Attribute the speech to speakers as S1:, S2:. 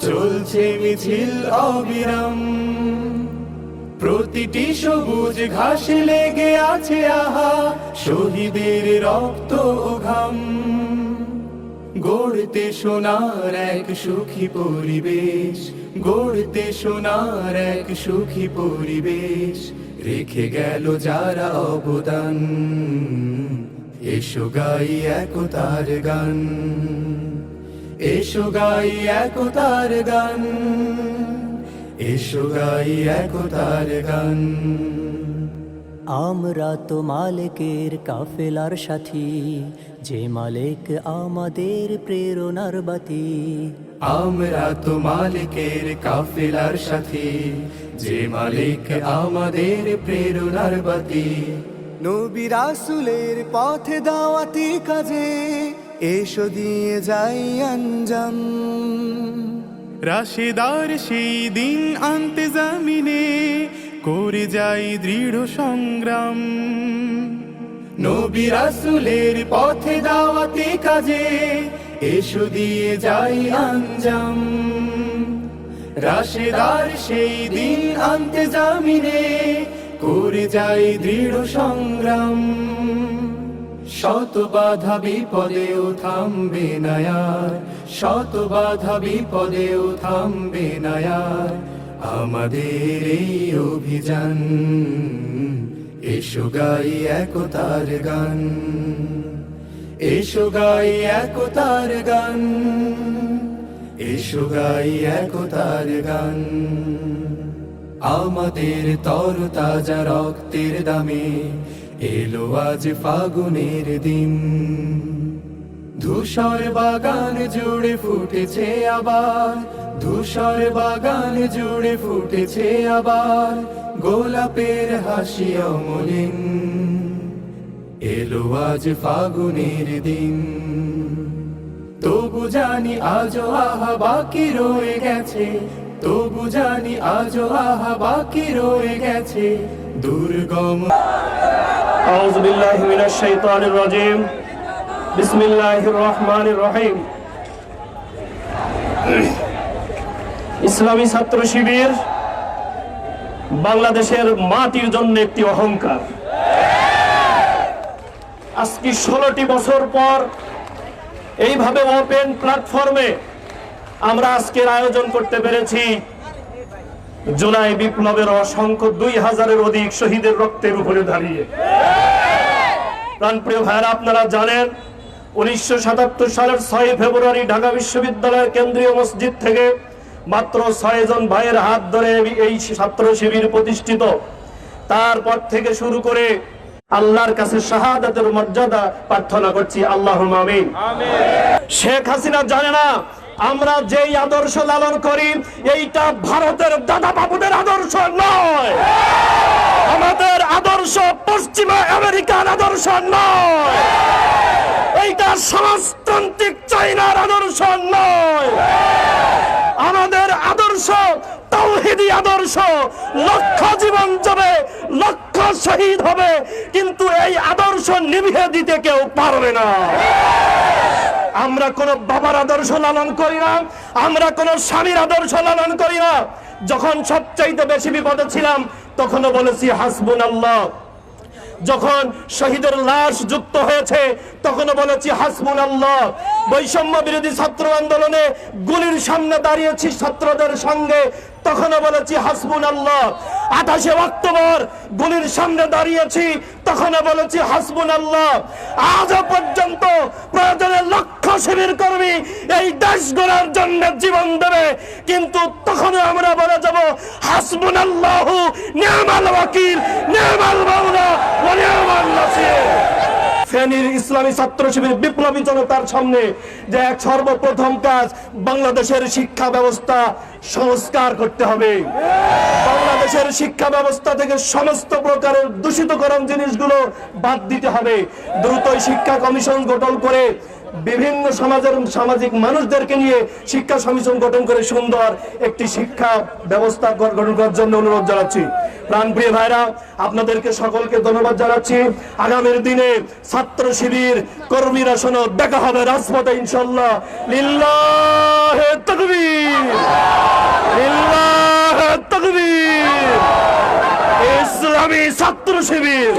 S1: চলছে মিছিল অবিরাম। প্রতিটি সবুজ ঘাসে লেগে আছে আহা শহীদের রক্ত ঘাম। গড়তে সোনার এক সুখী পরিবেশ, গড়তে সোনার এক সুখী পরিবেশ, রেখে গেল যারা অবদান। এসো গাই একতার গান। এসো গাই একতার গান এসো গাই একতার গান।
S2: আমরা তো মালিকের কাফেলার সাথী যে মালিক আমাদের প্রেরণার বাতি।
S1: আমরা তো মালিকের কাফেলার সাথে যে মালিক আমাদের প্রেরণার বাতি।
S2: নবী রাসুলের পথে দাওয়াতি কাজে এসো দিয়ে যাই আঞ্জাম।
S3: রাশেদার সেই দিন আনতে জামিনে করে যাই দৃঢ় সংগ্রাম।
S1: নবী রাসুলের পথে দাওয়াতে কাজে এসো দিয়ে যাই আঞ্জাম। রাশেদার সেই দিন আনতে জামিনে করে যাই দৃঢ় সংগ্রাম। শত বাধা বিপদেও থামবে নায়ার শত বাধা বিপদেও থামবে নায়ার আমাদের এই অভিযান, এসো গাই একতার গান। এসো গাই একতার গান, এসো গাই একতার গান। আমাদের তর তাজা রক্তের দামে এলো আজ ফাগুনের দিন। ধূসর বাগান জুড়ে ফুটেছে আবার, ধূসর বাগান জুড়ে ফুটেছে আবার, গোলাপের হাসি অমলিন। এলো আজ ফাগুনের দিন। তবু জানি আজও আহা বাকি রয়ে গেছে, তবু জানি আজও আহা বাকি রয়ে গেছে দুর্গম
S4: أعوذ بالله من الشيطان الرجيم بسم الله الرحمن الرحيم ইসলামী ছাত্র শিবির বাংলাদেশের মাটির জন্য একটি অহংকার আজকে ষোলোটি বছর পর এইভাবে ওপেন প্ল্যাটফর্মে আমরা আজকের আয়োজন করতে পেরেছি জুলাই বিপ্লবের অসংখ্য দুই হাজারের অধিক শহীদের রক্তের উপরে দাঁড়িয়ে। প্রাণপ্রিয় ভাইয়েরা আপনারা জানেন উনিশশো সাতাত্তর সালের ছয় ফেব্রুয়ারি ঢাকা বিশ্ববিদ্যালয়ের কেন্দ্রীয় মসজিদ থেকে মাত্র ছয় জন ভাইয়ের হাত ধরে এই ছাত্র শিবির প্রতিষ্ঠিত। তারপর থেকে শুরু করে আল্লাহর কাছে শাহাদাতের মর্যাদা প্রার্থনা করছি। আল্লাহ আমিন। শেখ হাসিনা জানে না আমরা যেই আদর্শ লালন করি, এইটা ভারতের দাদা বাবুদের আদর্শ নয়। আমাদের আদর্শ পশ্চিমা আমেরিকার আদর্শ নয়। এইটা সমাজতান্ত্রিক চাইনার আদর্শ নয়। আমাদের আদর্শ তৌহিদি আদর্শ, লক্ষ জীবন যাবে, লক্ষ শহীদ হবে, কিন্তু এই আদর্শ নিভিয়ে দিতে কেউ পারবে না। আমরা কোন বাবার আদর্শ লালন করি না, আমরা কোন স্বামীর আদর্শ লালন করি না। যখন সবচাইতে বেশি বিপদে ছিলাম, তখনও বলেছি হাসবুন আল্লাহ যখন শহীদের লাশ যুক্ত হয়েছে, তখনও বলেছি হাসবুন আল্লাহ বৈষম্য বিরোধী ছাত্র আন্দোলনে গুলির সামনে দাঁড়িয়েছি ছাত্রদের সঙ্গে, তখনও বলেছি হাসবুন আল্লাহ আঠাশে অক্টোবর গুলির সামনে দাঁড়িয়েছি তখন বলেছি হাসবুন আল্লাহ আজও পর্যন্ত প্রয়োজনে লক্ষ শিবির কর্মী এই দেশ গড়ার জন্য জীবন দেবে। কিন্তু তখন আমরা বলে যাব হাসবুন আল্লাহ নিয়ামাল ওয়াকিল, নিয়ামাল মাওলা, ওয়া নিয়ামাল নাসির। ফেনীর ইসলামী ছাত্র শিবির বিপ্লবী জনতার সামনে যে এক সর্বপ্রথম কাজ, বাংলাদেশের শিক্ষা ব্যবস্থা সংস্কার করতে হবে। বাংলাদেশের শিক্ষা ব্যবস্থা থেকে সমস্ত প্রকারের দূষিতকরণ জিনিসগুলো বাদ দিতে হবে। দ্রুতই শিক্ষা কমিশন গঠন করে বিভিন্ন সমাজের সামাজিক মানুষদেরকে নিয়ে শিক্ষা কমিশন গঠন করে সুন্দর একটি শিক্ষা ব্যবস্থা গঠন করার জন্য অনুরোধ জানাচ্ছি। প্রাণপ্রিয় ভাইরা, আপনাদেরকে সকলকে ধন্যবাদ জানাচ্ছি। আগামীর দিনে ছাত্র শিবির কর্মীরা শোনো, দেখা হবে রাজপথে ইনশাল্লাহ লিল্লাহে ইসলামী ছাত্র শিবির।